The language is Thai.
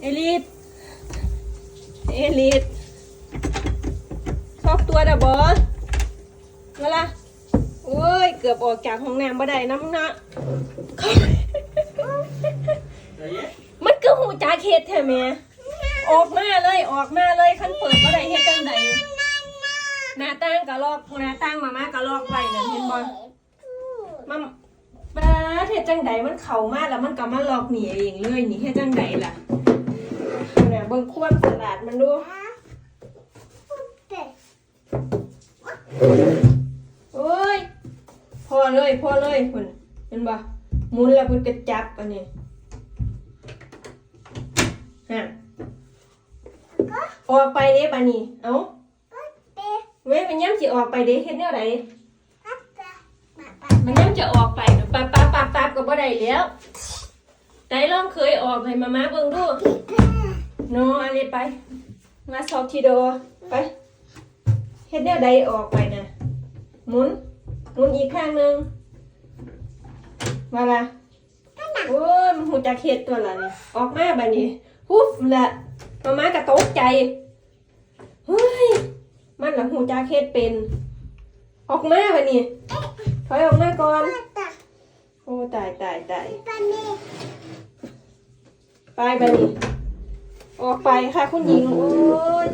เอลิสเอลิสชอบตัวดะบอสมาละโอ้ย เกือบออกจากห้องน้ำบ่ได้น้ำหนะมันคือหูจาเฮ็ดแท้แม่ออกมาเลยออกมาเลยคันเปิดบ่ได้เฮ็ดจังไดหน้าต่างก็ลอกหน้าต่างมาม่าก็ลอกไว้นั่นเห็นบ่มันป้าเฮ็ดจังไดมันเข้ามาแล้วมันก็มาลอกหนีเองเลยนี่เฮ็ดจังไดล่ะ เนี่ยเบิ่งความสลาดมันดู โอ้ยพอเลยพอเลยคุณเห็นบ่หมุนแล้วเพิ่นก็จับอันนี้ฮะออกไปเด้บานี่เอ้าเว้ยมันย้ำสิออกไปเด้เฮ็ดแนวใดมันย้ำจะออกไปปั๊บปั๊บปั๊บปั๊บก็บ่ได้แล้วไหนลองเคยออกให้มามาเบิ่งดู โนอะไรไป มาสอบทีโดไปเฮ็ดแนวใดออกไปนะหมุนหมุนอีกข้างหนึงมาละโอ้ยมันหูจักเฮ็ดตัวละนี่ออกมาบัดนี้ฮุบละมาม่ากระตกใจเฮ้ยมันละหูจาเคสเป็น ออกมาไปนี่ถอยออกมาก่อนโอ้ตายตายตายไปไปนี่ ออกไปค่ะคุณหญิงโอ้ย